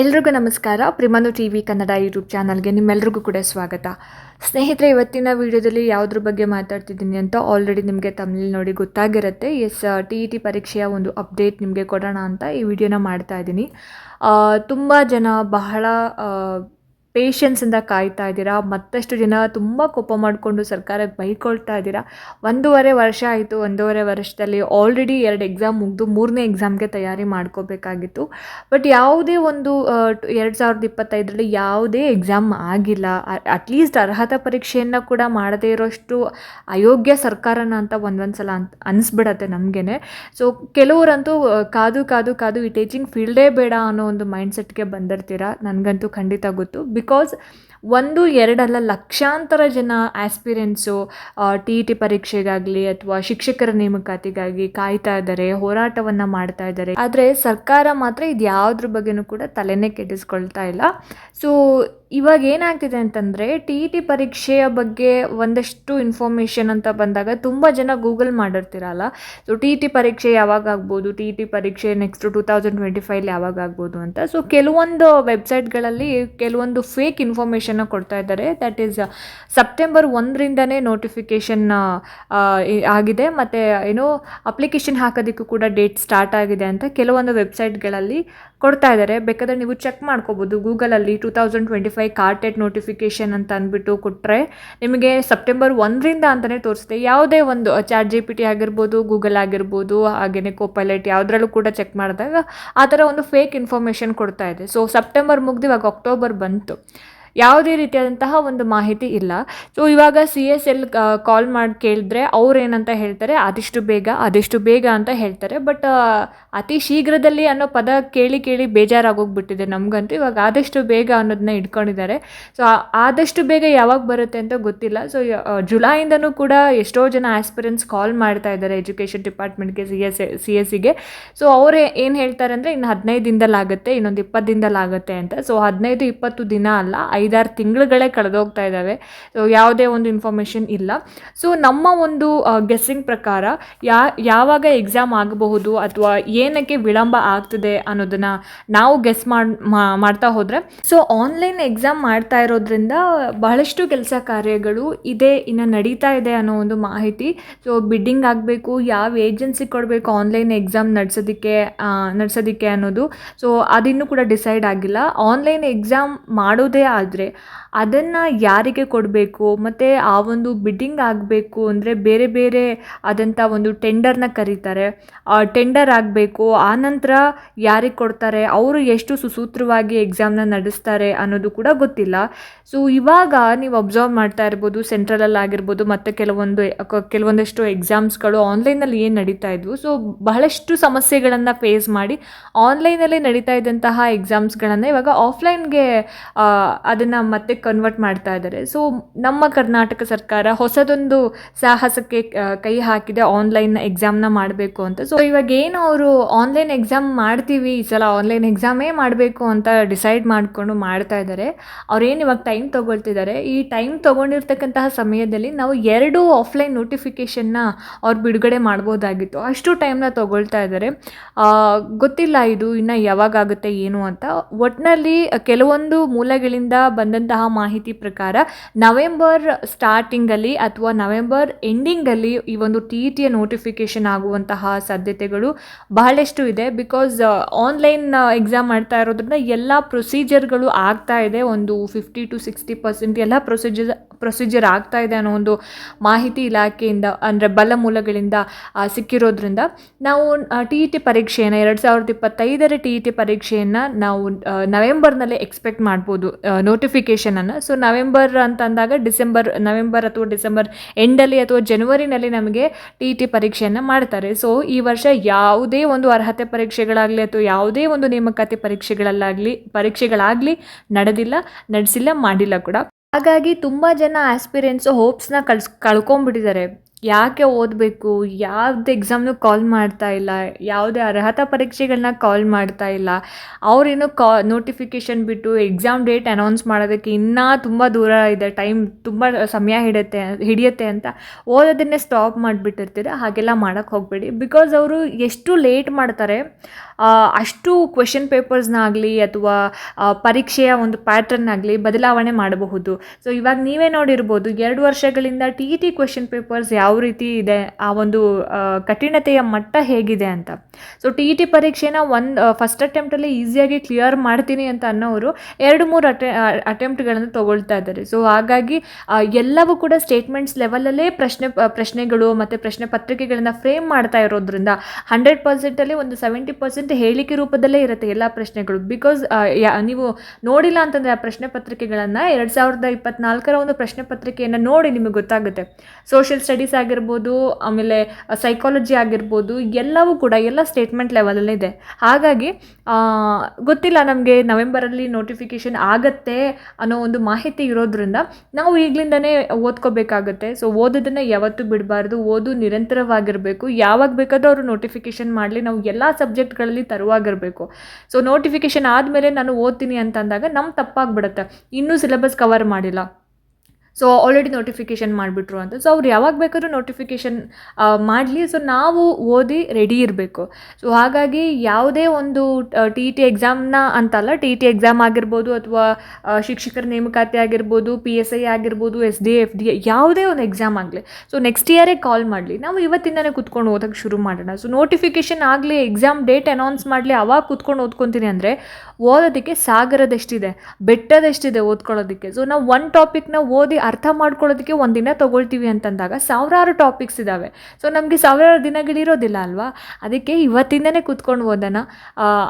ಎಲ್ರಿಗೂ ನಮಸ್ಕಾರ. ಪ್ರಿಮನು ಟಿ ವಿ ಕನ್ನಡ ಯೂಟ್ಯೂಬ್ ಚಾನಲ್ಗೆ ನಿಮ್ಮೆಲ್ರಿಗೂ ಕೂಡ ಸ್ವಾಗತ. ಸ್ನೇಹಿತರೆ, ಇವತ್ತಿನ ವಿಡಿಯೋದಲ್ಲಿ ಯಾವುದ್ರ ಬಗ್ಗೆ ಮಾತಾಡ್ತಿದ್ದೀನಿ ಅಂತ ಆಲ್ರೆಡಿ ನಿಮಗೆ ತಮಿಳು ನೋಡಿ ಗೊತ್ತಾಗಿರುತ್ತೆ. ಎಸ್ ಟಿ ಇ ಟಿ ಪರೀಕ್ಷೆಯ ಒಂದು ಅಪ್ಡೇಟ್ ನಿಮಗೆ ಕೊಡೋಣ ಅಂತ ಈ ವಿಡಿಯೋನ ಮಾಡ್ತಾ ಇದ್ದೀನಿ. ತುಂಬ ಜನ ಬಹಳ ಪೇಷನ್ಸಿಂದ ಕಾಯ್ತಾ ಇದ್ದೀರಾ? ಮತ್ತಷ್ಟು ಜನ ತುಂಬ ಕೋಪ ಮಾಡಿಕೊಂಡು ಸರ್ಕಾರಕ್ಕೆ ಬೈಕೊಳ್ತಾ ಇದ್ದೀರಾ? ಒಂದೂವರೆ ವರ್ಷ ಆಯಿತು, ಒಂದೂವರೆ ವರ್ಷದಲ್ಲಿ ಆಲ್ರೆಡಿ ಎರಡು ಎಕ್ಸಾಮ್ ಮುಗಿದು ಮೂರನೇ ಎಕ್ಸಾಮ್ಗೆ ತಯಾರಿ ಮಾಡ್ಕೋಬೇಕಾಗಿತ್ತು. ಬಟ್ ಯಾವುದೇ ಒಂದು ಎರಡು ಸಾವಿರದ ಇಪ್ಪತ್ತೈದರಲ್ಲಿ ಯಾವುದೇ ಎಕ್ಸಾಮ್ ಆಗಿಲ್ಲ. ಅಟ್ಲೀಸ್ಟ್ ಅರ್ಹತಾ ಪರೀಕ್ಷೆಯನ್ನು ಕೂಡ ಮಾಡದೇ ಇರೋಷ್ಟು ಅಯೋಗ್ಯ ಸರ್ಕಾರನ ಅಂತ ಒಂದೊಂದು ಸಲ ಅಂತ ಅನಿಸ್ಬಿಡತ್ತೆ ನಮಗೇ ಸೊ ಕೆಲವರಂತೂ ಕಾದು ಕಾದು ಕಾದು, ಈ ಟೀಚಿಂಗ್ ಫೀಲ್ಡೇ ಬೇಡ ಅನ್ನೋ ಒಂದು ಮೈಂಡ್ಸೆಟ್ಗೆ ಬಂದಿರ್ತೀರ? ನನಗಂತೂ ಖಂಡಿತ ಗೊತ್ತು. ಬಿಕಾಸ್ ಒಂದು, ಎರಡಲ್ಲ ಲಕ್ಷಾಂತರ ಜನ ಆಸ್ಪಿರೆಂಟ್ಸು ಟಿ ಇ ಟಿ ಪರೀಕ್ಷೆಗಾಗಲಿ ಅಥವಾ ಶಿಕ್ಷಕರ ನೇಮಕಾತಿಗಾಗಿ ಕಾಯ್ತಾ ಇದ್ದಾರೆ, ಹೋರಾಟವನ್ನು ಮಾಡ್ತಾ ಇದ್ದಾರೆ. ಆದರೆ ಸರ್ಕಾರ ಮಾತ್ರ ಇದು ಯಾವುದ್ರ ಬಗ್ಗೆನೂ ಕೂಡ ತಲೆನೇ ಕೆಡಿಸ್ಕೊಳ್ತಾ ಇಲ್ಲ. ಸೊ ಇವಾಗ ಏನಾಗ್ತಿದೆ ಅಂತಂದರೆ ಟಿ ಇ ಟಿ ಪರೀಕ್ಷೆಯ ಬಗ್ಗೆ ಒಂದಷ್ಟು ಇನ್ಫಾರ್ಮೇಷನ್ ಅಂತ ಬಂದಾಗ ತುಂಬ ಜನ ಗೂಗಲ್ ಮಾಡಿರ್ತೀರಲ್ಲ. ಸೊ ಟಿ ಇ ಟಿ ಪರೀಕ್ಷೆ ಯಾವಾಗ ಆಗ್ಬೋದು ಟಿ ಇ ಟಿ ಪರೀಕ್ಷೆ next two thousand twenty five ಯಾವಾಗ ಆಗ್ಬೋದು ಅಂತ. ಸೊ ಕೆಲವೊಂದು ವೆಬ್ಸೈಟ್ಗಳಲ್ಲಿ ಕೆಲವೊಂದು ಫೇಕ್ ಇನ್ಫಾರ್ಮೇಷನ್ನ ಕೊಡ್ತಾ ಇದ್ದಾರೆ. ದ್ಯಾಟ್ ಈಸ್ ಸೆಪ್ಟೆಂಬರ್ ಒಂದರಿಂದನೇ ನೋಟಿಫಿಕೇಷನ್ ಆಗಿದೆ. ಮತ್ತು, ಏನೋ ಅಪ್ಲಿಕೇಶನ್ ಹಾಕೋದಕ್ಕೂ ಕೂಡ ಡೇಟ್ ಸ್ಟಾರ್ಟ್ ಆಗಿದೆ ಅಂತ ಕೆಲವೊಂದು ವೆಬ್ಸೈಟ್ಗಳಲ್ಲಿ ಕೊಡ್ತಾ ಇದ್ದಾರೆ ಬೇಕಾದರೆ ನೀವು ಚೆಕ್ ಮಾಡ್ಕೋಬೋದು. ಗೂಗಲಲ್ಲಿ two thousand twenty five KARTET notification ಅಂತ ಅಂದ್ಬಿಟ್ಟು ಕೊಟ್ಟರೆ ನಿಮಗೆ ಸೆಪ್ಟೆಂಬರ್ ಒಂದರಿಂದ ಅಂತಲೇ ತೋರಿಸುತ್ತೆ. ಯಾವುದೇ ಒಂದು ಚಾಟ್ ಜಿ ಪಿ ಟಿ ಆಗಿರ್ಬೋದು, ಗೂಗಲ್ ಆಗಿರ್ಬೋದು ಹಾಗೆಯೇ ಕೋಪೈಲೈಟ್ ಯಾವುದ್ರಲ್ಲೂ ಕೂಡ ಚೆಕ್ ಮಾಡಿದಾಗ ಆ ಥರ ಒಂದು ಫೇಕ್ ಇನ್ಫಾರ್ಮೇಷನ್ ಕೊಡ್ತಾ ಇದೆ. ಸೊ ಸೆಪ್ಟೆಂಬರ್ ಮುಗ್ದು ಇವಾಗ ಅಕ್ಟೋಬರ್ ಬಂತು. ಯಾವುದೇ ರೀತಿಯಾದಂತಹ ಒಂದು ಮಾಹಿತಿ ಇಲ್ಲ. ಸೊ ಇವಾಗ ಸಿ ಎಸ್ ಎಲ್ ಕಾಲ್ ಮಾಡಿ, ಕೇಳಿದ್ರೆ ಅವ್ರು ಏನಂತ ಹೇಳ್ತಾರೆ, ಆದಷ್ಟು ಬೇಗ ಆದಷ್ಟು ಬೇಗ ಅಂತ ಹೇಳ್ತಾರೆ. ಬಟ್ ಅತಿ ಶೀಘ್ರದಲ್ಲಿ ಅನ್ನೋ ಪದ ಕೇಳಿ ಕೇಳಿ ಬೇಜಾರಾಗೋಗ್ಬಿಟ್ಟಿದೆ ನಮಗಂತೂ. ಇವಾಗ ಆದಷ್ಟು ಬೇಗ ಅನ್ನೋದನ್ನ ಇಟ್ಕೊಂಡಿದ್ದಾರೆ. ಸೊ ಆದಷ್ಟು ಬೇಗ ಯಾವಾಗ ಬರುತ್ತೆ ಅಂತ ಗೊತ್ತಿಲ್ಲ. ಸೊ ಜುಲೈಯಿಂದನೂ ಕೂಡ ಎಷ್ಟೋ ಜನ ಆಸ್ಪಿರೆನ್ಸ್ ಕಾಲ್ ಮಾಡ್ತಾ ಇದ್ದಾರೆ ಎಜುಕೇಷನ್ ಡಿಪಾರ್ಟ್ಮೆಂಟ್ಗೆ ಸಿ ಎಸ್ ಸಿ ಎಸ್ ಸಿಗೆ ಸೊ ಅವ್ರು ಏನು ಹೇಳ್ತಾರೆ ಅಂದರೆ, ಇನ್ನು ಹದಿನೈದು ದಿನದಲ್ಲಾಗುತ್ತೆ, ಇನ್ನೊಂದು ಇಪ್ಪತ್ತು ದಿನದಲ್ಲಾಗುತ್ತೆ ಅಂತ. ಸೊ ಹದಿನೈದು, ಇಪ್ಪತ್ತು ದಿನ ಅಲ್ಲ ಐದಾರು ತಿಂಗಳುಗಳೇ ಕಳೆದೋಗ್ತಾ ಇದ್ದಾವೆ. ಯಾವುದೇ ಒಂದು ಇನ್ಫಾರ್ಮೇಷನ್ ಇಲ್ಲ. ಸೊ ನಮ್ಮ ಒಂದು ಗೆಸ್ಸಿಂಗ್ ಪ್ರಕಾರ ಯಾವಾಗ ಎಕ್ಸಾಮ್ ಆಗಬಹುದು ಅಥವಾ ಏನಕ್ಕೆ ವಿಳಂಬ ಆಗ್ತದೆ ಅನ್ನೋದನ್ನು ನಾವು ಗೆಸ್ ಮಾಡಿ ಮಾಡ್ತಾ ಹೋದರೆ ಸೊ ಆನ್ಲೈನ್ ಎಕ್ಸಾಮ್ ಮಾಡ್ತಾ ಇರೋದ್ರಿಂದ ಬಹಳಷ್ಟು ಕೆಲಸ ಕಾರ್ಯಗಳು ಇದೆ, ಇನ್ನು ನಡೀತಾ ಇದೆ ಅನ್ನೋ ಒಂದು ಮಾಹಿತಿ. ಸೊ ಬಿಡ್ಡಿಂಗ್ ಆಗಬೇಕು, ಯಾವ ಏಜೆನ್ಸಿ ಕೊಡಬೇಕು ಆನ್ಲೈನ್ ಎಕ್ಸಾಮ್ ನಡೆಸೋದಕ್ಕೆ ನಡೆಸೋದಕ್ಕೆ ಅನ್ನೋದು. ಸೊ ಅದಿನ್ನೂ ಕೂಡ ಡಿಸೈಡ್ ಆಗಿಲ್ಲ. ಆನ್ಲೈನ್ ಎಕ್ಸಾಮ್ ಮಾಡೋದೇ ಆದರೆ ಅದನ್ನು ಯಾರಿಗೆ ಕೊಡಬೇಕು? ಮತ್ತು ಆ ಒಂದು ಬಿಡ್ಡಿಂಗ್ ಆಗಬೇಕು ಅಂದರೆ ಬೇರೆ ಬೇರೆ ಆದಂಥ ಒಂದು ಟೆಂಡರ್ನ ಕರೀತಾರೆ. ಟೆಂಡರ್ ಆಗಬೇಕು, ಆ ನಂತರ ಯಾರಿಗೆ ಕೊಡ್ತಾರೆ, ಅವರು ಎಷ್ಟು ಸುಸೂತ್ರವಾಗಿ ಎಕ್ಸಾಮ್ನ ನಡೆಸ್ತಾರೆ ಅನ್ನೋದು ಕೂಡ ಗೊತ್ತಿಲ್ಲ. ಸೊ ಇವಾಗ ನೀವು ಅಬ್ಸರ್ವ್ ಮಾಡ್ತಾ ಇರ್ಬೋದು ಸೆಂಟ್ರಲಲ್ಲಿ ಆಗಿರ್ಬೋದು, ಮತ್ತು ಕೆಲವೊಂದು ಕೆಲವೊಂದಷ್ಟು ಎಕ್ಸಾಮ್ಸ್ಗಳು ಆನ್ಲೈನಲ್ಲಿ ಏನು ನಡೀತಾ ಇದ್ವು. ಸೊ ಬಹಳಷ್ಟು ಸಮಸ್ಯೆಗಳನ್ನು ಫೇಸ್ ಮಾಡಿ ಆನ್ಲೈನಲ್ಲಿ ನಡೀತಾ ಇದ್ದಂತಹ ಎಕ್ಸಾಮ್ಸ್ಗಳನ್ನು ಇವಾಗ ಆಫ್ಲೈನ್ಗೆ ಅದನ್ನು ಮತ್ತೆ ಕನ್ವರ್ಟ್ ಮಾಡ್ತಾ ಇದ್ದಾರೆ. ಸೊ ನಮ್ಮ ಕರ್ನಾಟಕ ಸರ್ಕಾರ ಹೊಸದೊಂದು ಸಾಹಸಕ್ಕೆ ಕೈ ಹಾಕಿದೆ. ಆನ್ಲೈನ್ ಎಕ್ಸಾಮ್ನ ಮಾಡಬೇಕು ಅಂತ. ಸೊ ಇವಾಗ ಏನು ಅವರು ಆನ್ಲೈನ್ ಎಕ್ಸಾಮ್ ಮಾಡ್ತೀವಿ, ಈ ಸಲ ಆನ್ಲೈನ್ ಎಕ್ಸಾಮೇ ಮಾಡಬೇಕು ಅಂತ ಡಿಸೈಡ್ ಮಾಡಿಕೊಂಡು ಮಾಡ್ತಾ ಇದ್ದಾರೆ. ಅವ್ರೇನು ಇವಾಗ ಟೈಮ್ ತೊಗೊಳ್ತಿದ್ದಾರೆ? ಈ ಟೈಮ್ ತೊಗೊಂಡಿರ್ತಕ್ಕಂತಹ ಸಮಯದಲ್ಲಿ ನಾವು ಎರಡು ಆಫ್ಲೈನ್ ನೋಟಿಫಿಕೇಷನ್ನ ಅವ್ರು ಬಿಡುಗಡೆ ಮಾಡ್ಬೋದಾಗಿತ್ತು. ಅಷ್ಟು ಟೈಮ್ನ ತೊಗೊಳ್ತಾ ಇದ್ದಾರೆ. ಗೊತ್ತಿಲ್ಲ ಇದು ಇನ್ನು ಯಾವಾಗ ಆಗುತ್ತೆ, ಏನು ಅಂತ. ಒಟ್ಟಿನಲ್ಲಿ ಕೆಲವೊಂದು ಮೂಲಗಳಿಂದ ಬಂದಂತಹ ಮಾಹಿತಿ ಪ್ರಕಾರ ನವೆಂಬರ್ ಸ್ಟಾರ್ಟಿಂಗಲ್ಲಿ ಅಥವಾ ನವೆಂಬರ್ ಎಂಡಿಂಗಲ್ಲಿ ಈ ಒಂದು ಟಿ ಇ ಟಿಯ ನೋಟಿಫಿಕೇಷನ್ ಆಗುವಂತಹ ಸಾಧ್ಯತೆಗಳು ಬಹಳಷ್ಟು ಇದೆ. ಬಿಕಾಸ್ ಆನ್ಲೈನ್ ಎಕ್ಸಾಮ್ ಮಾಡ್ತಾ ಇರೋದ್ರಿಂದ ಎಲ್ಲ ಪ್ರೊಸೀಜರ್ಗಳು ಆಗ್ತಾ ಇದೆ. ಒಂದು ಫಿಫ್ಟಿ ಟು ಸಿಕ್ಸ್ಟಿ ಪರ್ಸೆಂಟ್ ಎಲ್ಲ ಪ್ರೊಸೀಜರ್ ಪ್ರೊಸೀಜರ್ ಆಗ್ತಾ ಇದೆ ಅನ್ನೋ ಒಂದು ಮಾಹಿತಿ ಇಲಾಖೆಯಿಂದ, ಅಂದರೆ ಬಲ ಮೂಲಗಳಿಂದ ಸಿಕ್ಕಿರೋದ್ರಿಂದ ನಾವು ಟಿ ಇ ಟಿ ಪರೀಕ್ಷೆಯನ್ನು, ಎರಡು ಸಾವಿರದ ಇಪ್ಪತ್ತೈದರ ಟಿ ಇ ಟಿ ಪರೀಕ್ಷೆಯನ್ನು ನಾವು ನವೆಂಬರ್ನಲ್ಲಿ ಎಕ್ಸ್ಪೆಕ್ಟ್ ಮಾಡ್ಬೋದು ನೋಟಿಫಿಕೇಷನನ್ನು ಸೊ ನವೆಂಬರ್ ಅಂತ ಅಂದಾಗ ಡಿಸೆಂಬರ್ ನವೆಂಬರ್ ಅಥವಾ ಡಿಸೆಂಬರ್ ಎಂಡಲ್ಲಿ ಅಥವಾ ಜನವರಿನಲ್ಲಿ ನಮಗೆ ಟಿ ಟಿ ಪರೀಕ್ಷೆಯನ್ನು ಮಾಡ್ತಾರೆ. ಸೊ ಈ ವರ್ಷ ಯಾವುದೇ ಒಂದು ಅರ್ಹತೆ ಪರೀಕ್ಷೆಗಳಾಗಲಿ ಅಥವಾ ಯಾವುದೇ ಒಂದು ನೇಮಕಾತಿ ಪರೀಕ್ಷೆಗಳಲ್ಲಾಗಲಿ, ಪರೀಕ್ಷೆಗಳಾಗಲಿ ನಡೆದಿಲ್ಲ, ನಡೆಸಿಲ್ಲ, ಮಾಡಿಲ್ಲ ಕೂಡ. ಹಾಗಾಗಿ ತುಂಬ ಜನ ಆಸ್ಪಿರೆಂಟ್ಸು ಹೋಪ್ಸ್ನ ಕಳ್ಸ್, ಕಳ್ಕೊಂಬಿಟ್ಟಿದ್ದಾರೆ. ಯಾಕೆ ಓದಬೇಕು? ಯಾವ್ದು ಎಕ್ಸಾಮ್ನು ಕಾಲ್ ಮಾಡ್ತಾ ಇಲ್ಲ. ಯಾವುದೇ ಅರ್ಹತಾ ಪರೀಕ್ಷೆಗಳನ್ನ ಕಾಲ್ ಮಾಡ್ತಾ ಇಲ್ಲ. ಅವರೇನು ಕಾ ನೋಟಿಫಿಕೇಷನ್ ಬಿಟ್ಟು ಎಕ್ಸಾಮ್ ಡೇಟ್ ಅನೌನ್ಸ್ ಮಾಡೋದಕ್ಕೆ ಇನ್ನೂ ತುಂಬ ದೂರ ಇದೆ. ಟೈಮ್ ತುಂಬ ಸಮಯ ಹಿಡಿಯುತ್ತೆ ಹಿಡಿಯುತ್ತೆ ಅಂತ ಓದೋದನ್ನೇ ಸ್ಟಾಪ್ ಮಾಡಿಬಿಟ್ಟಿರ್ತೀರ. ಹಾಗೆಲ್ಲ ಮಾಡೋಕ್ಕೆ ಹೋಗಬೇಡಿ. ಬಿಕಾಸ್ ಅವರು ಎಷ್ಟು ಲೇಟ್ ಮಾಡ್ತಾರೆ ಅಷ್ಟು ಕ್ವೆಶನ್ ಪೇಪರ್ಸ್ನಾಗಲಿ ಅಥವಾ ಪರೀಕ್ಷೆಯ ಒಂದು ಪ್ಯಾಟರ್ನ್ ಆಗಲಿ ಬದಲಾವಣೆ ಮಾಡಬಹುದು. ಸೊ ಇವಾಗ ನೀವೇ ನೋಡಿರ್ಬೋದು, ಎರಡು ವರ್ಷಗಳಿಂದ T E T question papers ಯಾವ ರೀತಿ ಇದೆ, ಆ ಒಂದು ಕಠಿಣತೆಯ ಮಟ್ಟ ಹೇಗಿದೆ ಅಂತ. ಸೊ ಟಿ ಇ ಟಿ ಪರೀಕ್ಷೆನ ಒಂದು ಫಸ್ಟ್ ಅಟೆಂಪ್ಟಲ್ಲಿ ಈಸಿಯಾಗಿ ಕ್ಲಿಯರ್ ಮಾಡ್ತೀನಿ ಅಂತ ಅನ್ನೋರು ಎರಡು, ಮೂರು ಅಟೆ ಅಟೆಂಪ್ಟ್ಗಳನ್ನು ತೊಗೊಳ್ತಾ ಇದ್ದಾರೆ. ಸೊ ಹಾಗಾಗಿ ಎಲ್ಲವೂ ಕೂಡ ಸ್ಟೇಟ್ಮೆಂಟ್ಸ್ ಲೆವೆಲಲ್ಲೇ ಪ್ರಶ್ನೆ ಪ್ರಶ್ನೆಗಳು ಮತ್ತು ಪ್ರಶ್ನೆ ಪತ್ರಿಕೆಗಳನ್ನು ಫ್ರೇಮ್ ಮಾಡ್ತಾ ಇರೋದ್ರಿಂದ ಹಂಡ್ರೆಡ್ ಪರ್ಸೆಂಟಲ್ಲಿ ಒಂದು ಸೆವೆಂಟಿ ಪರ್ಸೆಂಟ್ ಹೇಳಿಕೆ ರೂಪದಲ್ಲೇ ಇರುತ್ತೆ ಎಲ್ಲ ಪ್ರಶ್ನೆಗಳು. ಬಿಕಾಸ್ ನೀವು ನೋಡಿಲ್ಲ ಅಂತಂದರೆ ಆ ಪ್ರಶ್ನೆ ಪತ್ರಿಕೆಗಳನ್ನು ಎರಡು ಸಾವಿರದ ಇಪ್ಪತ್ನಾಲ್ಕರ ಒಂದು ಪ್ರಶ್ನೆ ಪತ್ರಿಕೆಯನ್ನು ನೋಡಿ ನಿಮಗೆ ಗೊತ್ತಾಗುತ್ತೆ. ಸೋಷಿಯಲ್ ಸ್ಟಡೀಸ್ ಆಗಿರ್ಬೋದು, ಆಮೇಲೆ ಸೈಕಾಲಜಿ ಆಗಿರ್ಬೋದು, ಎಲ್ಲವೂ ಕೂಡ ಎಲ್ಲ ಸ್ಟೇಟ್ಮೆಂಟ್ ಲೆವೆಲಲ್ಲಿದೆ ಹಾಗಾಗಿ ಗೊತ್ತಿಲ್ಲ ನಮಗೆ ನವೆಂಬರಲ್ಲಿ ನೋಟಿಫಿಕೇಷನ್ ಆಗತ್ತೆ ಅನ್ನೋ ಒಂದು ಮಾಹಿತಿ ಇರೋದ್ರಿಂದ ನಾವು ಈಗಲಿಂದನೇ ಓದ್ಕೋಬೇಕಾಗತ್ತೆ. ಸೊ ಓದೋದನ್ನು ಯಾವತ್ತೂ ಬಿಡಬಾರ್ದು, ಓದು ನಿರಂತರವಾಗಿರಬೇಕು. ಯಾವಾಗ ಬೇಕಾದರೂ ಅವರು ನೋಟಿಫಿಕೇಷನ್ ಮಾಡಲಿ, ನಾವು ಎಲ್ಲ ಸಬ್ಜೆಕ್ಟ್ಗಳಲ್ಲಿ ತರುವಾಗಿರಬೇಕು. ಸೊ ನೋಟಿಫಿಕೇಷನ್ ಆದಮೇಲೆ ನಾನು ಓದ್ತೀನಿ ಅಂತ ಅಂದಾಗ ನಮ್ಮ ತಪ್ಪಾಗ್ಬಿಡುತ್ತೆ. ಇನ್ನೂ ಸಿಲೆಬಸ್ ಕವರ್ ಮಾಡಿಲ್ಲ. ಸೊ ಆಲ್ರೆಡಿ ನೋಟಿಫಿಕೇಷನ್ ಮಾಡಿಬಿಟ್ರು ಅಂತ. ಸೊ ಅವ್ರು ಯಾವಾಗ ಬೇಕಾದ್ರೂ ನೋಟಿಫಿಕೇಷನ್ ಮಾಡಲಿ. ಸೊ ನಾವು ಓದಿ ರೆಡಿ ಇರಬೇಕು. ಸೊ ಹಾಗಾಗಿ ಯಾವುದೇ ಒಂದು ಟಿ ಇ ಟಿ ಎಕ್ಸಾಮ್ನ ಅಂತಲ್ಲ ಟಿ ಟಿ ಎಕ್ಸಾಮ್ ಆಗಿರ್ಬೋದು ಅಥವಾ ಶಿಕ್ಷಕರ ನೇಮಕಾತಿ ಆಗಿರ್ಬೋದು ಪಿ ಎಸ್ ಐ ಆಗಿರ್ಬೋದು ಎಸ್ ಡಿ ಎಫ್ ಡಿ ಯಾವುದೇ ಒಂದು ಎಕ್ಸಾಮ್ ಆಗಲಿ. ಸೊ ನೆಕ್ಸ್ಟ್ ಇಯರೇ ಕಾಲ್ ಮಾಡಲಿ. ನಾವು ಇವತ್ತಿಂದನೇ ಕುತ್ಕೊಂಡು ಓದೋಕ್ಕೆ ಶುರು ಮಾಡೋಣ. ಸೊ ನೋಟಿಫಿಕೇಷನ್ ಆಗಲಿ ಎಕ್ಸಾಮ್ ಡೇಟ್ ಅನೌನ್ಸ್ ಮಾಡಲಿ. ಅವಾಗ ಕುತ್ಕೊಂಡು ಓದ್ಕೊತೀನಿ ಅಂದರೆ, ಓದೋದಕ್ಕೆ ಸಾಗರದಷ್ಟಿದೆ, ಬೆಟ್ಟದಷ್ಟಿದೆ ಓದ್ಕೊಳ್ಳೋದಕ್ಕೆ. ಸೊ ನಾವು ಒಂದು ಟಾಪಿಕ್ನ ಓದಿ ಅರ್ಥ ಮಾಡ್ಕೊಳ್ಳೋದಕ್ಕೆ ಒಂದಿನ ತೊಗೊಳ್ತೀವಿ ಅಂತಂದಾಗ ಸಾವಿರಾರು ಟಾಪಿಕ್ಸ್ ಇದ್ದಾವೆ ಸೊ ನಮಗೆ ಸಾವಿರಾರು ದಿನಗಳಿರೋದಿಲ್ಲ ಅಲ್ವಾ? ಅದಕ್ಕೆ ಇವತ್ತಿಂದನೇ ಕೂತ್ಕೊಂಡು ಓದೋಣ.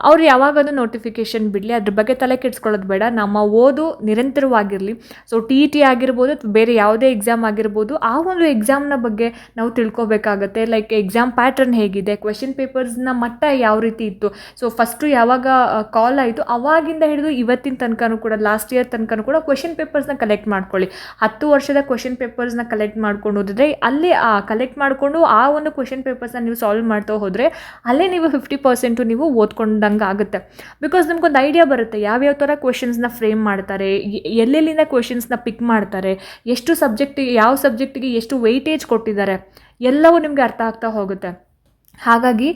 ಅವ್ರು ಯಾವಾಗಾದ್ರೂ ನೋಟಿಫಿಕೇಷನ್ ಬಿಡಲಿ, ಅದ್ರ ಬಗ್ಗೆ ತಲೆ ಕೆಡಿಸ್ಕೊಳ್ಳೋದು ಬೇಡ. ನಮ್ಮ ಓದು ನಿರಂತರವಾಗಿರಲಿ. ಸೊ ಟಿ ಇ ಟಿ ಆಗಿರ್ಬೋದು, ಬೇರೆ ಯಾವುದೇ ಎಕ್ಸಾಮ್ ಆಗಿರ್ಬೋದು, ಆ ಒಂದು ಎಕ್ಸಾಮ್ನ ಬಗ್ಗೆ ನಾವು ತಿಳ್ಕೊಬೇಕಾಗತ್ತೆ. ಲೈಕ್ ಎಕ್ಸಾಮ್ ಪ್ಯಾಟರ್ನ್ ಹೇಗಿದೆ? ಕ್ವೆಶನ್ ಪೇಪರ್ಸ್ನ ಮಟ್ಟ ಯಾವ ರೀತಿ ಇತ್ತು? ಸೊ ಫಸ್ಟು ಯಾವಾಗ ಕಾಲ್ ಆಯಿತು, ಅವಾಗಿಂದ ಹಿಡಿದು ಇವತ್ತಿನ ತನಕನೂ ಕೂಡ ಲಾಸ್ಟ್ ಇಯರ್ ತನಕನೂ ಕೂಡ ಕ್ವೆಶನ್ ಪೇಪರ್ಸ್ನ ಕಲೆಕ್ಟ್ ಮಾಡ್ಕೊಳ್ಳಿ. ಹತ್ತು ವರ್ಷದ ಕ್ವೆಶನ್ ಪೇಪರ್ಸ್ನ ಕಲೆಕ್ಟ್ ಮಾಡ್ಕೊಂಡು ಹೋದರೆ, ಅಲ್ಲಿ ಕಲೆಕ್ಟ್ ಮಾಡಿಕೊಂಡು ಆ ಒಂದು ಕ್ವೆಶನ್ ಪೇಪರ್ಸ್ನ ನೀವು ಸಾಲ್ವ್ ಮಾಡ್ತಾ ಹೋದರೆ, ಅಲ್ಲೇ ನೀವು ಫಿಫ್ಟಿ ಪರ್ಸೆಂಟು ನೀವು ಓದ್ಕೊಂಡಂಗೆ ಆಗುತ್ತೆ. ಬಿಕಾಸ್ ನಿಮ್ಗೊಂದು ಐಡಿಯಾ ಬರುತ್ತೆ, ಯಾವ್ಯಾವ ಥರ ಕ್ವೆಶನ್ಸ್ನ ಫ್ರೇಮ್ ಮಾಡ್ತಾರೆ ಎಲ್ಲೆಲ್ಲಿಂದ ಕ್ವೆಶನ್ಸ್ನ ಪಿಕ್ ಮಾಡ್ತಾರೆ, ಎಷ್ಟು ಸಬ್ಜೆಕ್ಟಿಗೆ ಯಾವ ಸಬ್ಜೆಕ್ಟಿಗೆ ಎಷ್ಟು ವೆಯ್ಟೇಜ್ ಕೊಟ್ಟಿದ್ದಾರೆ, ಎಲ್ಲವೂ ನಿಮಗೆ ಅರ್ಥ ಆಗ್ತಾ ಹೋಗುತ್ತೆ. ಹಾಗಾಗಿ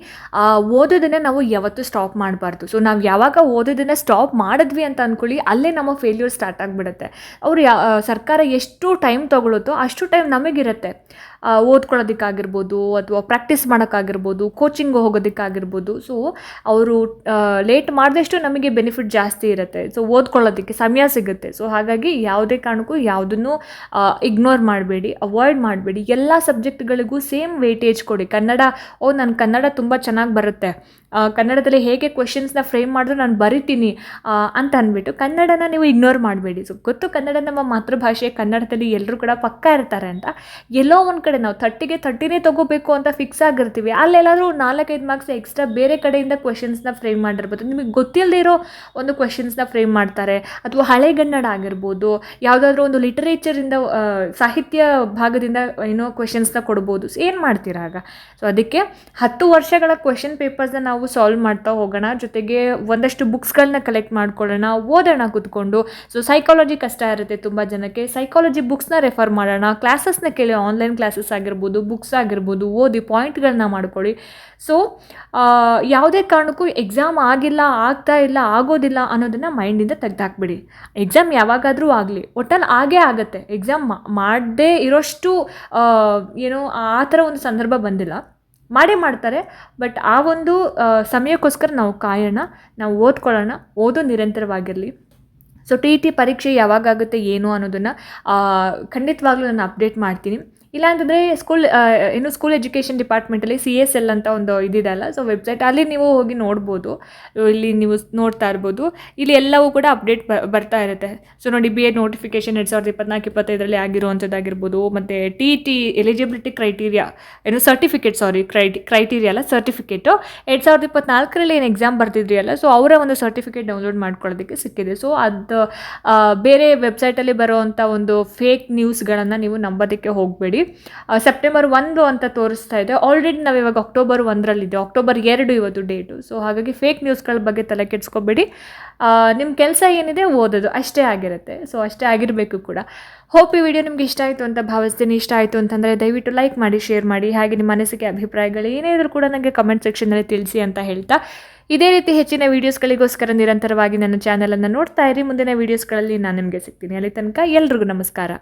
ಓದೋದನ್ನು ನಾವು ಯಾವತ್ತೂ ಸ್ಟಾಪ್ ಮಾಡಬಾರ್ದು. ಸೊ ನಾವು ಯಾವಾಗ ಓದೋದನ್ನು ಸ್ಟಾಪ್ ಮಾಡಿದ್ವಿ ಅಂತ ಅಂದ್ಕೊಳ್ಳಿ ಅಲ್ಲೇ ನಮ್ಮ ಫೇಲ್ಯೂರ್ ಸ್ಟಾರ್ಟ್ ಆಗಿಬಿಡುತ್ತೆ. ಅವರು ಯಾ ಸರ್ಕಾರ ಎಷ್ಟು ಟೈಮ್ ತೊಗೊಳುತ್ತೋ ಅಷ್ಟು ಟೈಮ್ ನಮಗಿರುತ್ತೆ. ಓದ್ಕೊಳ್ಳೋದಕ್ಕಾಗಿರ್ಬೋದು, ಅಥವಾ ಪ್ರಾಕ್ಟೀಸ್ ಮಾಡೋಕ್ಕಾಗಿರ್ಬೋದು ಕೋಚಿಂಗ್ ಹೋಗೋದಕ್ಕಾಗಿರ್ಬೋದು. ಸೊ ಅವರು ಲೇಟ್ ಮಾಡಿದಷ್ಟು ನಮಗೆ ಬೆನಿಫಿಟ್ ಜಾಸ್ತಿ ಇರುತ್ತೆ. ಸೊ ಓದ್ಕೊಳ್ಳೋದಕ್ಕೆ ಸಮಯ ಸಿಗುತ್ತೆ. ಸೊ ಹಾಗಾಗಿ ಯಾವುದೇ ಕಾರಣಕ್ಕೂ ಯಾವುದನ್ನು ಇಗ್ನೋರ್ ಮಾಡಬೇಡಿ ಅವಾಯ್ಡ್ ಮಾಡಬೇಡಿ. ಎಲ್ಲ ಸಬ್ಜೆಕ್ಟ್ಗಳಿಗೂ ಸೇಮ್ ವೇಟೇಜ್ ಕೊಡಿ. ಕನ್ನಡ, ಓ ನನ್ನ ಕನ್ನಡ ತುಂಬ ಚೆನ್ನಾಗಿ ಬರುತ್ತೆ. ಕನ್ನಡದಲ್ಲಿ ಹೇಗೆ ಕ್ವೆಶನ್ಸ್ನ ಫ್ರೇಮ್ ಮಾಡಿದ್ರು ನಾನು ಬರಿತೀನಿ ಅಂತ ಅಂದ್ಬಿಟ್ಟು ಕನ್ನಡನ ನೀವು ಇಗ್ನೋರ್ ಮಾಡಬೇಡಿ. ಸೊ ಗೊತ್ತು ಕನ್ನಡ ನಮ್ಮ ಮಾತೃಭಾಷೆ, ಕನ್ನಡದಲ್ಲಿ ಎಲ್ಲರೂ ಕೂಡ ಪಕ್ಕ ಇರ್ತಾರೆ ಅಂತ. ಎಲ್ಲೋ ಒಂದು ಕಡೆ ನಾವು ಥರ್ಟಿಗೆ ಥರ್ಟಿನೇ ತೊಗೋಬೇಕು ಅಂತ ಫಿಕ್ಸ್ ಆಗಿರ್ತೀವಿ. ಅಲ್ಲೆಲ್ಲಾದರೂ ನಾಲ್ಕೈದು ಮಾರ್ಕ್ಸ್ ಎಕ್ಸ್ಟ್ರಾ ಬೇರೆ ಕಡೆಯಿಂದ ಕ್ವೆಶನ್ಸ್ನ ಫ್ರೇಮ್ ಮಾಡಿರ್ಬೋದು. ನಿಮಗೆ ಗೊತ್ತಿಲ್ಲದೆ ಇರೋ ಒಂದು ಕ್ವೆಶನ್ಸ್ನ ಫ್ರೇಮ್ ಮಾಡ್ತಾರೆ. ಅಥವಾ ಹಳೆಗನ್ನಡ ಆಗಿರ್ಬೋದು, ಯಾವುದಾದ್ರೂ ಒಂದು ಲಿಟರೇಚರಿಂದ ಸಾಹಿತ್ಯ ಭಾಗದಿಂದ ಏನೋ ಕ್ವೆಶನ್ಸ್ನ ಕೊಡ್ಬೋದು. ಸೊ ಏನು ಮಾಡ್ತೀರಾ ಆಗ? ಸೊ ಅದಕ್ಕೆ ಹತ್ತು ವರ್ಷಗಳ ಕ್ವೆಶನ್ ಪೇಪರ್ಸ್ನ ನಾವು ಸಾಲ್ವ್ ಮಾಡ್ತಾ ಹೋಗೋಣ. ಜೊತೆಗೆ ಒಂದಷ್ಟು ಬುಕ್ಸ್ಗಳನ್ನ ಕಲೆಕ್ಟ್ ಮಾಡ್ಕೊಳ್ಳೋಣ. ಓದೋಣ ಕೂತ್ಕೊಂಡು. ಸೊ ಸೈಕಾಲಜಿ ಕಷ್ಟ ಇರುತ್ತೆ ತುಂಬ ಜನಕ್ಕೆ. ಸೈಕಾಲಜಿ ಬುಕ್ಸ್ನ ರೆಫರ್ ಮಾಡೋಣ. ಕ್ಲಾಸಸ್ನ ಕೇಳಿ. ಆನ್ಲೈನ್ ಕ್ಲಾಸಸ್ ಆಗಿರ್ಬೋದು ಬುಕ್ಸ್ ಆಗಿರ್ಬೋದು, ಓದಿ ಪಾಯಿಂಟ್ಗಳನ್ನ ಮಾಡ್ಕೊಳ್ಳಿ. ಸೊ ಯಾವುದೇ ಕಾರಣಕ್ಕೂ ಎಕ್ಸಾಮ್ ಆಗಿಲ್ಲ, ಆಗ್ತಾ ಇಲ್ಲ, ಆಗೋದಿಲ್ಲ ಅನ್ನೋದನ್ನು ಮೈಂಡಿಂದ ತೆಗೆದಾಕ್ಬಿಡಿ. ಎಕ್ಸಾಮ್ ಯಾವಾಗಾದರೂ ಆಗಲಿ. ಒಟ್ಟಲ್ಲಿ ಆಗೇ ಆಗುತ್ತೆ. ಎಕ್ಸಾಮ್ ಮಾಡದೇ ಇರೋಷ್ಟು ಏನೋ, ಆ ಥರ ಒಂದು ಸಂದರ್ಭ ಬಂದಿಲ್ಲ. ಮಾಡೇ ಮಾಡ್ತಾರೆ. ಬಟ್ ಆ ಒಂದು ಸಮಯಕ್ಕೋಸ್ಕರ ನಾವು ಕಾಯೋಣ, ನಾವು ಓದ್ಕೊಳ್ಳೋಣ, ಓದು ನಿರಂತರವಾಗಿರಲಿ. ಸೊ, ಟಿ ಇ ಟಿ ಪರೀಕ್ಷೆ ಯಾವಾಗುತ್ತೆ ಏನು ಅನ್ನೋದನ್ನು ಖಂಡಿತವಾಗ್ಲೂ ನಾನು ಅಪ್ಡೇಟ್ ಮಾಡ್ತೀನಿ. ಇಲ್ಲಾಂತಂದರೆ ಸ್ಕೂಲ್ ಏನು ಸ್ಕೂಲ್ ಎಜುಕೇಷನ್ ಡಿಪಾರ್ಟ್ಮೆಂಟಲ್ಲಿ ಸಿ ಎಸ್ ಎಲ್ ಅಂತ ಒಂದು ಇದಿದೆ ಅಲ್ಲ ಸೊ ವೆಬ್ಸೈಟ್ ಅಲ್ಲಿ ನೀವು ಹೋಗಿ ನೋಡ್ಬೋದು, ಇಲ್ಲಿ ನೀವು ನೋಡ್ತಾ ಇರ್ಬೋದು. ಇಲ್ಲಿ ಎಲ್ಲವೂ ಕೂಡ ಅಪ್ಡೇಟ್ ಬರ್ತಾ ಇರುತ್ತೆ. ಸೊ ನೋಡಿ ಬಿ ಎಡ್ ನೋಟಿಫಿಕೇಷನ್ ಎರಡು ಸಾವಿರದ ಇಪ್ಪತ್ನಾಲ್ಕು, ಇಪ್ಪತ್ತೈದರಲ್ಲಿ ಆಗಿರುವಂಥದ್ದಾಗಿರ್ಬೋದು, ಮತ್ತು ಟಿ ಟಿ ಎಲಿಜಿಬಿಲಿಟಿ ಕ್ರೈಟೀರಿಯಾ ಏನು ಸರ್ಟಿಫಿಕೇಟ್ ಸಾರಿ ಕ್ರೈಟಿ ಕ್ರೈಟೀರಿಯಾ ಅಲ್ಲ ಸರ್ಟಿಫಿಕೇಟು ಎರಡು ಸಾವಿರದ ಇಪ್ಪತ್ನಾಲ್ಕರಲ್ಲಿ ಏನು ಎಕ್ಸಾಮ್ ಬರ್ತಿದ್ರಿ ಅಲ್ಲ ಸೊ ಅವರ ಒಂದು ಸರ್ಟಿಫಿಕೇಟ್ ಡೌನ್ಲೋಡ್ ಮಾಡ್ಕೊಳ್ಳೋದಕ್ಕೆ ಸಿಕ್ಕಿದೆ. ಸೊ ಅದು ಬೇರೆ ವೆಬ್ಸೈಟಲ್ಲಿ ಬರುವಂಥ ಒಂದು ಫೇಕ್ ನ್ಯೂಸ್ಗಳನ್ನು ನೀವು ನಂಬೋದಕ್ಕೆ ಹೋಗಬೇಡಿ. ಸೆಪ್ಟೆಂಬರ್ ಒಂದು ಅಂತ ತೋರಿಸ್ತಾ ಇದೆ. ಆಲ್ರೆಡಿ ನಾವು ಇವಾಗ ಅಕ್ಟೋಬರ್ ಒಂದರಲ್ಲಿದೆ. ಅಕ್ಟೋಬರ್ ಎರಡು ಇವತ್ತು ಡೇಟು ಸೊ ಹಾಗಾಗಿ ಫೇಕ್ ನ್ಯೂಸ್ಗಳ ಬಗ್ಗೆ ತಲೆ ಕೆಡಿಸ್ಕೊಬೇಡಿ. ನಿಮ್ಮ ಕೆಲಸ ಏನಿದೆ ಓದೋದು. ಅಷ್ಟೇ ಆಗಿರುತ್ತೆ. ಸೊ ಅಷ್ಟೇ ಆಗಿರಬೇಕು ಕೂಡ. ಹೋಪ್ ಈ ವಿಡಿಯೋ ನಿಮ್ಗೆ ಇಷ್ಟ ಆಯಿತು ಅಂತ ಭಾವಿಸ್ತೀನಿ. ಇಷ್ಟ ಆಯಿತು ಅಂತಂದರೆ ದಯವಿಟ್ಟು ಲೈಕ್ ಮಾಡಿ ಶೇರ್ ಮಾಡಿ. ಹಾಗೆ ನಿಮ್ಮ ಅನಿಸಿಕೆ, ಅಭಿಪ್ರಾಯಗಳು ಏನೇ ಇದ್ರೂ ಕೂಡ ನನಗೆ ಕಮೆಂಟ್ ಸೆಕ್ಷನಲ್ಲಿ ತಿಳಿಸಿ ಅಂತ ಹೇಳ್ತಾ. ಇದೇ ರೀತಿ ಹೆಚ್ಚಿನ ವೀಡಿಯೋಸ್ಗಳಿಗೋಸ್ಕರ ನಿರಂತರವಾಗಿ ನನ್ನ ಚಾನಲನ್ನು ನೋಡ್ತಾ ಇರಿ. ಮುಂದಿನ ವೀಡಿಯೋಸ್ಗಳಲ್ಲಿ ನಾನು ನಿಮಗೆ ಸಿಗ್ತೀನಿ. ಅಲ್ಲಿ ತನಕ ಎಲ್ರಿಗೂ ನಮಸ್ಕಾರ.